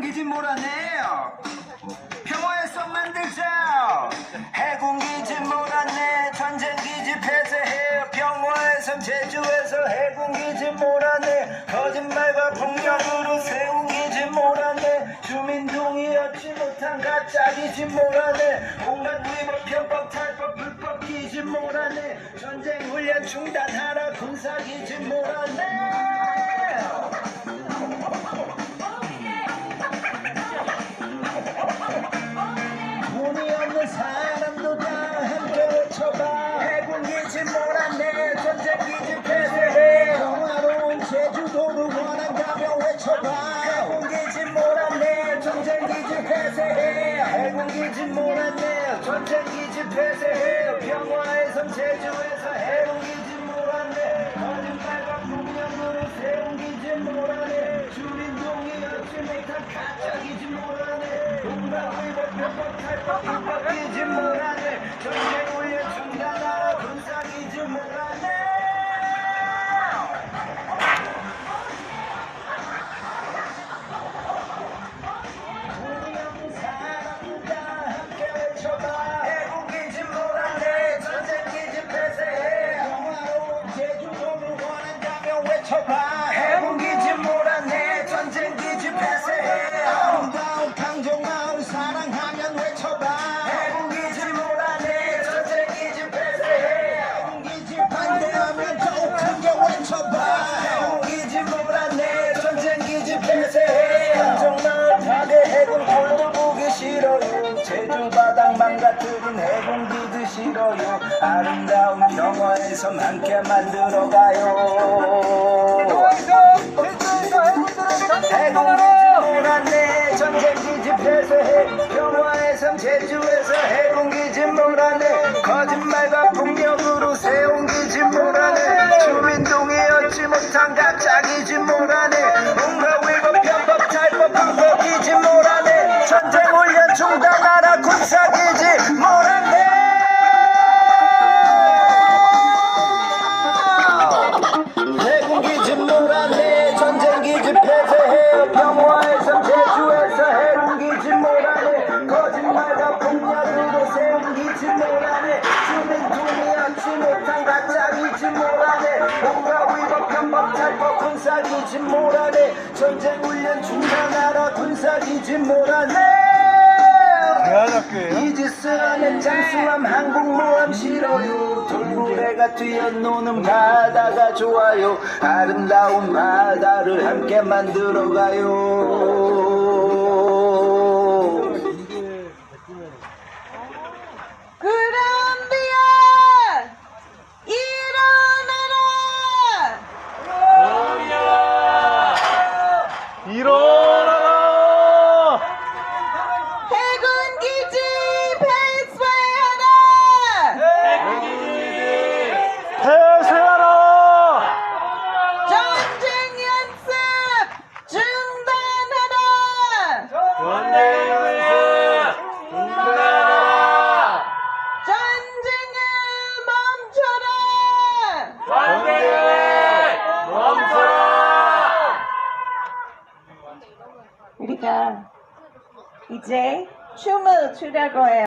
기지 몰아내요. 평화에서 만들자 해군기지 몰아내 전쟁기지 폐쇄해요. 평화에서 제주에서 해군기지 몰아내 거짓말과 폭력으로 세운 기지 몰아내. 주민 동의하지 못한 가짜 기지 몰아내. 온갖 위법 편법 탈법 불법 기지 몰아내. 전쟁 훈련 중단하라 군사 기지 몰아내 외쳐봐 해군기지 몰아내 전쟁기지 폐쇄해 해군기지 몰아내 전쟁기지 폐쇄해 평화에선 제주에서 해군기지 몰아내 거짓말과 폭력으로 세운 기지 몰아내 주민 동의하지 못한 가짜 기지 몰아내 온갖 위법 편법 탈법 불법 기지 몰아내 망가뜨린 해군기지 싫어요. 아름다운 평화에서 함께 만들어가요. 몰아내 전쟁기지 폐쇄해. 평화에선 제주에서 해군기지 몰아 탈법 군사기지 몰아내 전쟁 훈련 중단하라 군사기지 몰아내 이지스 안에 장수함 항공모함 싫어요. 돌고래가 뛰어노는 바다가 좋아요. 아름다운 바다를 함께 만들어가요 이제 춤을 추려고 해요